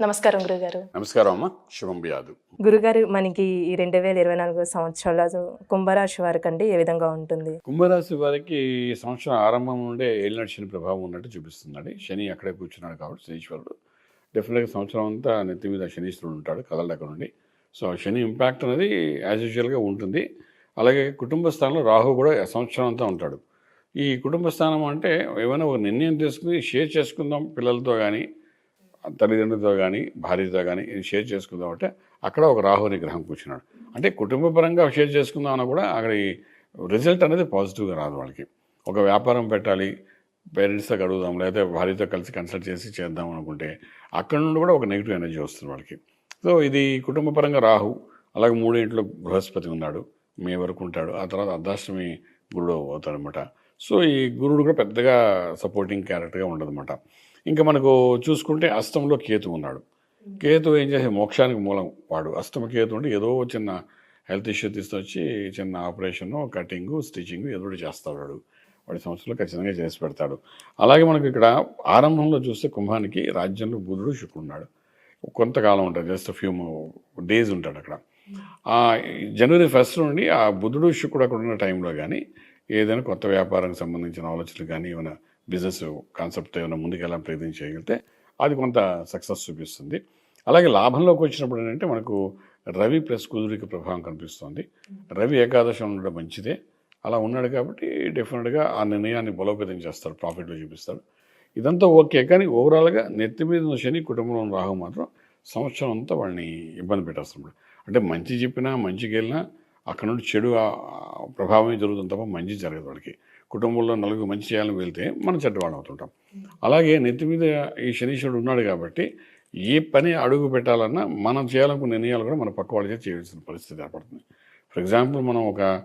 నమస్కారం గురుగారు. నమస్కారం అమ్మ. శుభం బియాదు గురుగారు మనకి ఈ రెండు వేల ఇరవై నాలుగు సంవత్సరాల కుంభరాశి వారికి అంటే ఏ విధంగా ఉంటుంది? కుంభరాశి వారికి ఈ సంవత్సరం ఆరంభం నుండే ఏలినాటి శని ప్రభావం ఉన్నట్టు చూపిస్తుందండి. శని అక్కడే కూర్చున్నాడు కాబట్టి శనీశ్వరుడు. డెఫినెట్గా సంవత్సరం అంతా నెత్తి మీద శనీశ్వరుడు ఉంటాడు కదలక నుండి. సో శని ఇంపాక్ట్ అనేది యాజ్ యూజువల్గా ఉంటుంది. అలాగే కుటుంబ స్థానంలో రాహు కూడా సంవత్సరం అంతా ఉంటాడు. ఈ కుటుంబ స్థానం అంటే ఏమైనా ఒక నిర్ణయం తీసుకుని షేర్ చేసుకుందాం పిల్లలతో కానీ తల్లిదండ్రులతో కానీ భార్యతో కానీ ఇది షేర్ చేసుకుందాం అంటే అక్కడ ఒక రాహుని గ్రహం కూర్చున్నాడు. అంటే కుటుంబపరంగా షేర్ చేసుకుందాం అన్న కూడా అక్కడ ఈ రిజల్ట్ అనేది పాజిటివ్గా రాదు వాళ్ళకి. ఒక వ్యాపారం పెట్టాలి పేరెంట్స్తో అడుగుదాం లేకపోతే భార్యతో కలిసి కన్సల్ట్ చేసి చేద్దాం అనుకుంటే అక్కడ నుండి కూడా ఒక నెగిటివ్ ఎనర్జీ వస్తుంది వాళ్ళకి. సో ఇది కుటుంబపరంగా రాహు అలాగే మూడు ఇంట్లో బృహస్పతి ఉన్నాడు మే వరకు ఉంటాడు ఆ తర్వాత అర్ధాష్టమి గురుడు అవుతాడనమాట సో ఈ గురుడు కూడా పెద్దగా సపోర్టింగ్ క్యారెక్టర్గా ఉండదన్నమాట. ఇంకా మనకు చూసుకుంటే అస్తంలో కేతు ఉన్నాడు. కేతు ఏం చేసే మోక్షానికి మూలం వాడు. అష్టమ కేతు అంటే ఏదో చిన్న హెల్త్ ఇష్యూ తీసుకొచ్చి చిన్న ఆపరేషన్ కటింగ్ స్టిచ్చింగ్ ఏదో ఒకటి చేస్తాడు వాడి సంవత్సరంలో ఖచ్చితంగా చేసి పెడతాడు. అలాగే మనకి ఇక్కడ ఆరంభంలో చూస్తే కుంభానికి రాజ్యంలో బుధుడు శుక్రుడు ఉన్నాడు. కొంతకాలం ఉంటుంది జస్ట్ ఫ్యూ డేస్ ఉంటాడు అక్కడ. జనవరి ఫస్ట్ నుండి ఆ బుధుడు శుక్రుడు అక్కడ ఉన్న టైంలో కానీ ఏదైనా కొత్త వ్యాపారానికి సంబంధించిన ఆలోచనలు కానీ ఏమైనా బిజినెస్ కాన్సెప్ట్ ఏమైనా ముందుకెళ్ళాలని ప్రయత్నం చేయగలిగితే అది కొంత సక్సెస్ చూపిస్తుంది. అలాగే లాభంలోకి వచ్చినప్పుడు ఏంటంటే మనకు రవి ప్లస్ కుదురికి ప్రభావం కనిపిస్తుంది. రవి ఏకాదశం ఉండడం మంచిదే. అలా ఉన్నాడు కాబట్టి డెఫినెట్గా ఆ నిర్ణయాన్ని బలోపేతం చేస్తాడు ప్రాఫిట్లో చూపిస్తాడు. ఇదంతా ఓకే కానీ ఓవరాల్గా నెత్తి మీద ఉన్న శని కుటుంబంలో రాహు మాత్రం సంవత్సరం అంతా వాళ్ళని ఇబ్బంది పెట్టేస్తున్నాడు అంటే మంచి చెప్పినా మంచికి వెళ్ళినా అక్కడ నుండి చెడు ప్రభావమే జరుగుతుంది తప్ప మంచి జరగదు వాళ్ళకి కుటుంబంలో నలుగురు మంచి చేయాలని వెళ్తే మనం చెడ్డవాళ్ళం అవుతుంటాం. అలాగే నెత్తి మీద ఈ శనీశ్వరుడు ఉన్నాడు కాబట్టి ఏ పని అడుగు పెట్టాలన్నా మనం చేయాలనుకున్న నిర్ణయాలు కూడా మన పక్క వాళ్ళ చేయాల్సిన పరిస్థితి ఏర్పడుతుంది. ఫర్ ఎగ్జాంపుల్ మనం ఒక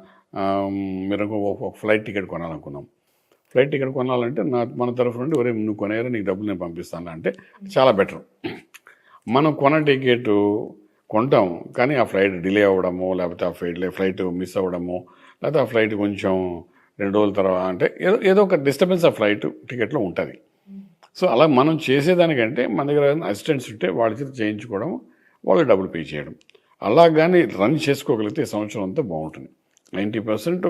మీరు ఒక- ఫ్లైట్ టికెట్ కొనాలనుకున్నాం. ఫ్లైట్ టికెట్ కొనాలంటే నా మన తరఫు నుండి ఒరే నువ్వు కొనేరా నీకు డబ్బులు నేను పంపిస్తాను అంటే చాలా బెటర్ మనం కొన్న టికెట్ కొంటాం. కానీ ఆ ఫ్లైట్ డిలే అవ్వడము లేకపోతే ఆ ఫ్లైట్ ఫ్లైట్ మిస్ అవ్వడము లేకపోతే ఆ ఫ్లైట్ కొంచెం రెండు రోజుల తర్వాత అంటే ఏదో ఏదో ఒక డిస్టర్బెన్స్ ఆ ఫ్లైట్ టికెట్లో ఉంటుంది. సో అలా మనం చేసేదానికంటే మన దగ్గర అసిస్టెంట్స్ ఉంటే వాళ్ళ చేత చేయించుకోవడం వాళ్ళు డబ్బులు పే చేయడం. అలా కానీ రన్ చేసుకోగలిగితే ఈ సంవత్సరం అంతా బాగుంటుంది. నైంటీ పర్సెంట్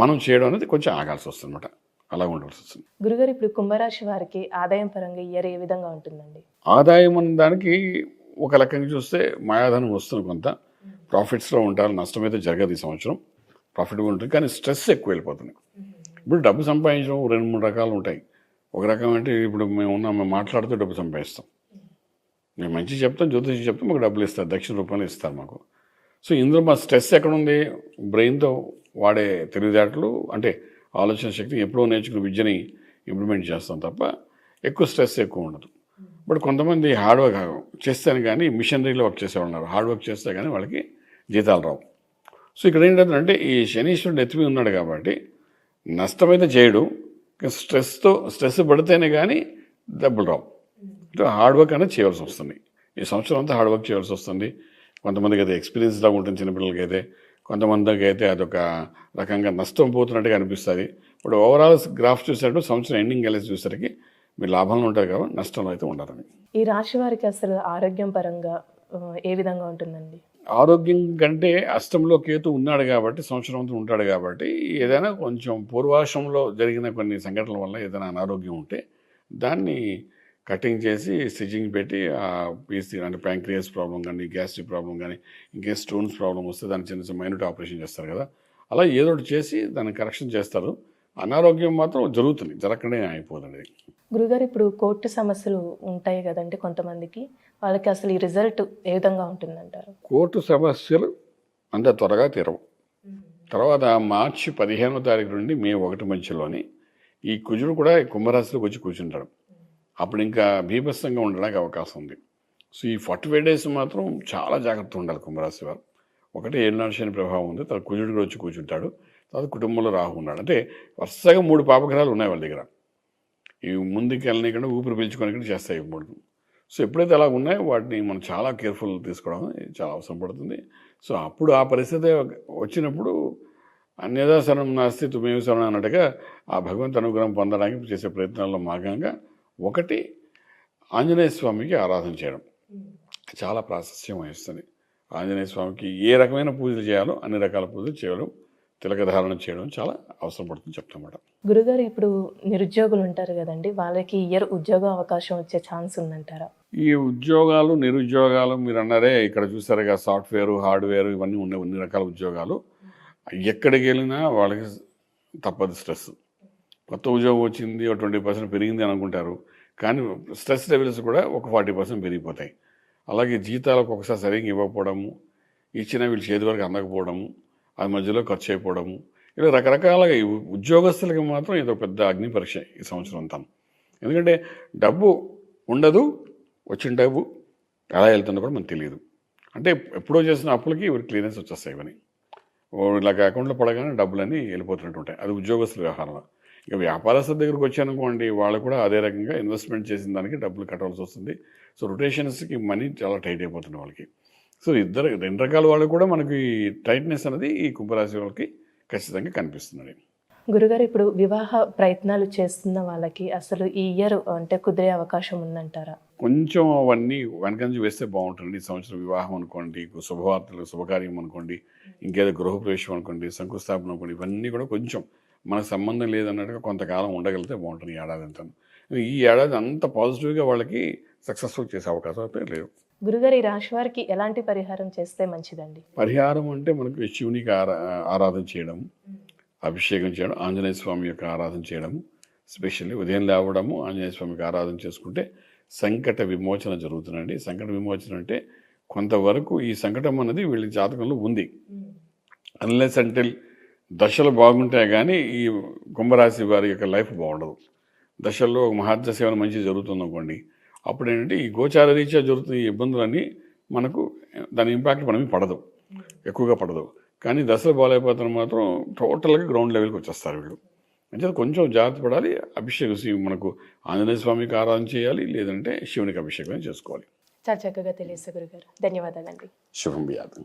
మనం చేయడం అనేది కొంచెం ఆగాల్సి వస్తుంది అనమాట అలా ఉండాల్సి వస్తుంది. గురుగారు ఇప్పుడు కుంభరాశి వారికి ఆదాయం పరంగా ఇయర్ ఏ విధంగా ఉంటుందండి? ఆదాయం దానికి ఒక రకంగా చూస్తే మాయాధనం వస్తుంది కొంత ప్రాఫిట్స్లో ఉంటారు నష్టం అయితే జరగదు ఈ సంవత్సరం. ప్రాఫిట్ ఉంటుంది కానీ స్ట్రెస్ ఎక్కువ వెళ్ళిపోతుంది. ఇప్పుడు డబ్బు సంపాదించడం రెండు మూడు రకాలు ఉంటాయి. ఒక రకం అంటే ఇప్పుడు మేము ఉన్నాం మేము మాట్లాడుతూ డబ్బు సంపాదిస్తాం. మేము మంచి చెప్తాం జ్యోతిషం చెప్తాం మాకు డబ్బులు ఇస్తారు దక్షిణ రూపంలో ఇస్తారు మాకు. సో ఇందులో మా స్ట్రెస్ ఎక్కడ ఉంది బ్రెయిన్తో వాడే తెలివితేటలు అంటే ఆలోచన శక్తి ఎప్పుడో నేర్చుకున్న విద్యని ఇంప్లిమెంట్ చేస్తాం తప్ప ఎక్కువ స్ట్రెస్ ఎక్కువ ఉండదు. బట్ కొంతమంది హార్డ్ వర్క్ చేస్తాను కానీ మిషనరీలో వర్క్ చేసేవాళ్ళు ఉన్నారు. హార్డ్ వర్క్ చేస్తే కానీ వాళ్ళకి జీతాలు రావు. సో ఇక్కడ ఏంటంటే ఈ శనీశ్వరుడు ఎత్తిమి ఉన్నాడు కాబట్టి నష్టమైతే చేయడు. స్ట్రెస్తో స్ట్రెస్ పడితేనే కానీ డబ్బులు రావు. అంటే హార్డ్ వర్క్ అనేది చేయవలసి వస్తుంది. ఈ సంవత్సరం అంతా హార్డ్ వర్క్ చేయవలసి వస్తుంది. కొంతమందికి అయితే ఎక్స్పీరియన్స్ లాగా ఉంటుంది చిన్నపిల్లలకి అయితే. కొంతమందికి అయితే అదొక రకంగా నష్టం పోతున్నట్టుగా అనిపిస్తుంది. ఇప్పుడు ఓవరాల్ గ్రాఫ్ చూసేటప్పుడు సంవత్సరం ఎండింగ్ కలిసి చూసేసరికి మీరు లాభంలో ఉంటారు కాబట్టి నష్టంలో అయితే ఉండరని ఈ రాశి వారికి అసలు ఆరోగ్యం పరంగా ఏ విధంగా ఉంటుందండి? ఆరోగ్యం కంటే అష్టంలో కేతు ఉన్నాడు కాబట్టి సంవత్సరం అంతా ఉంటాడు కాబట్టి ఏదైనా కొంచెం పూర్వాశ్రమంలో జరిగిన కొన్ని సంఘటనల వల్ల ఏదైనా అనారోగ్యం ఉంటే దాన్ని కటింగ్ చేసి స్టిచ్చింగ్ పెట్టి ఆ పీస్ అంటే ప్యాంక్రియాస్ ప్రాబ్లం కానీ గ్యాస్ట్రిక్ ప్రాబ్లం కానీ ఇంకే స్టోన్స్ ప్రాబ్లం వస్తే దాన్ని చిన్న చిన్న మైనూట్ ఆపరేషన్ చేస్తారు కదా. అలా ఏదో ఒకటి చేసి దాన్ని కరెక్షన్ చేస్తారు. అనారోగ్యం మాత్రం జరుగుతుంది జరగకనే అయిపోతుంది గురుగారు ఇప్పుడు కోర్టు సమస్యలు ఉంటాయి కదండి కొంతమందికి వాళ్ళకి అసలు ఈ రిజల్ట్ ఏ విధంగా ఉంటుందంటారు? కోర్టు సమస్యలు అంత త్వరగా తీరవు. తర్వాత మార్చి పదిహేనో తారీఖు నుండి మే ఒకటి మధ్యలోని ఈ కుజుడు కూడా కుంభరాశిలోకి వచ్చి కూర్చుంటాడు. అప్పుడు ఇంకా బీభత్సంగా ఉండడానికి అవకాశం ఉంది. సో ఈ ఫార్టీ ఫైవ్ డేస్ మాత్రం చాలా జాగ్రత్త ఉండాలి కుంభరాశి వారు. ఒకటి ఏడునాడు శని ప్రభావం ఉంది తర్వాత కుజుడు కూడా వచ్చి కూర్చుంటాడు. తర్వాత కుటుంబంలో రాహు ఉన్నాడు. అంటే వరుసగా మూడు పాపగ్రహాలు ఉన్నాయి వాళ్ళ దగ్గర. ఈ ముందుకు వెళ్ళనీకుండా ఊపిరి పీల్చుకొని చేస్తాయి మూడు. సో ఎప్పుడైతే అలా ఉన్నాయో వాటిని మనం చాలా కేర్ఫుల్ తీసుకోవడం చాలా అవసరం పడుతుంది. సో అప్పుడు ఆ పరిస్థితి వచ్చినప్పుడు అన్యదా శరణం నాస్తి తుమేవి శరణం అన్నట్టుగా ఆ భగవంతు అనుగ్రహం పొందడానికి చేసే ప్రయత్నాల్లో భాగంగా ఒకటి ఆంజనేయ స్వామికి ఆరాధన చేయడం. చాలా ప్రాశస్యం వహిస్తుంది. ఆంజనేయ స్వామికి ఏ రకమైన పూజలు చేయాలో అన్ని రకాల పూజలు చేయడం. తిలకధారణ చేయడం చాలా అవసరం పడుతుంది చెప్తామాట గురుగారు ఇప్పుడు నిరుద్యోగులు ఉంటారు కదండి వాళ్ళకి ఇయర్ ఉద్యోగ అవకాశం వచ్చే ఛాన్స్ ఉందంటారా? ఈ ఉద్యోగాలు నిరుద్యోగాలు మీరు అన్నారే ఇక్కడ చూసారుగా సాఫ్ట్వేర్ హార్డ్వేర్ ఇవన్నీ ఉండే అన్ని రకాల ఉద్యోగాలు. ఎక్కడికి వెళ్ళినా వాళ్ళకి తప్పదు స్ట్రెస్. కొత్త ఉద్యోగం వచ్చింది ఒక ట్వంటీ పర్సెంట్ పెరిగింది అని అనుకుంటారు. కానీ స్ట్రెస్ లెవెల్స్ కూడా ఒక ఫార్టీ పర్సెంట్ పెరిగిపోతాయి. అలాగే జీతాలకు ఒకసారి సరిగ్గా ఇవ్వకపోవడము ఇచ్చిన వీళ్ళు చేతి వరకు అందకపోవడము ఆ మధ్యలో ఖర్చు అయిపోవడము ఇలా రకరకాలుగా ఉద్యోగస్తులకి మాత్రం ఇది ఒక పెద్ద అగ్ని పరీక్ష ఈ సంవత్సరం అంతా. ఎందుకంటే డబ్బు ఉండదు వచ్చిన డబ్బు ఎలా వెళ్తుందో కూడా మనకు తెలియదు. అంటే ఎప్పుడో చేసిన అప్పులకి ఇవి క్లియరెన్స్ వచ్చేస్తాయి ఇవన్నీ. ఇలాగ అకౌంట్లో పడగానే డబ్బులన్నీ వెళ్ళిపోతున్నట్టు ఉంటాయి. అది ఉద్యోగస్తుల వ్యవహారంలో ఇక వ్యాపారస్తుల దగ్గరకు వచ్చానుకోండి వాళ్ళు కూడా అదే రకంగా ఇన్వెస్ట్మెంట్ చేసిన దానికి డబ్బులు కట్టవలసి వస్తుంది. సో రొటేషన్స్కి మనీ చాలా టైట్ అయిపోతుంది వాళ్ళకి. సో ఇద్దరు రెండు రకాల వాళ్ళు కూడా మనకి టైట్నెస్ అనేది ఈ కుంభరాశి వాళ్ళకి ఖచ్చితంగా కనిపిస్తుంది గురుగారు ఇప్పుడు వివాహ ప్రయత్నాలు చేస్తున్న వాళ్ళకి అసలు ఈ ఇయర్ అంటే కుదిరే అవకాశం ఉందంటారా? కొంచెం అవన్నీ వెనక నుంచి వేస్తే బాగుంటుంది. ఈ సంవత్సరం వివాహం అనుకోండి శుభవార్తలు శుభకార్యం అనుకోండి ఇంకేదో గృహప్రవేశం అనుకోండి శంకుస్థాపన అనుకోండి ఇవన్నీ కూడా కొంచెం మనకు సంబంధం లేదన్నట్టుగా కొంతకాలం ఉండగలిగితే బాగుంటుంది ఈ ఏడాది అంతా. ఈ ఏడాది అంత పాజిటివ్గా వాళ్ళకి సక్సెస్ఫుల్ చేసే అవకాశం అయితే లేవు గురుగారు ఈ రాశివారికి ఎలాంటి పరిహారం చేస్తే మంచిదండి? పరిహారం అంటే మనకు శివునికి ఆరా ఆరాధన చేయడం అభిషేకం చేయడం ఆంజనేయ స్వామి యొక్క ఆరాధన చేయడం స్పెషల్లీ ఉదయం లేవడము ఆంజనేయ స్వామికి ఆరాధన చేసుకుంటే సంకట విమోచన జరుగుతుందండి. సంకట విమోచన అంటే కొంతవరకు ఈ సంకటం అన్నది వీళ్ళ జాతకంలో ఉంది. అన్లెస్ అంటిల్ దశలు బాగుంటాయి కానీ ఈ కుంభరాశి వారి యొక్క లైఫ్ బాగుండదు. దశల్లో ఒక మహాదశ ఏమైనా మంచి జరుగుతుంది అనుకోండి అప్పుడు ఏంటంటే ఈ గోచార రీత్యా జరుగుతున్న ఈ ఇబ్బందులన్నీ మనకు దాని ఇంపాక్ట్ మన మీద పడదు. ఎక్కువగా పడదు. కానీ దశలు బాగాలేకపోతున్న మాత్రం టోటల్గా గ్రౌండ్ లెవెల్కి వచ్చేస్తారు వీళ్ళు. అంటే కొంచెం జాగ్రత్త పడాలి అభిషేకం మనకు ఆంజనేయ స్వామికి ఆరాధన చేయాలి లేదంటే శివునికి అభిషేకం చేసుకోవాలి. చాలా చక్కగా తెలియదు గురుగారు. ధన్యవాదాలండి. శుభం బియాదం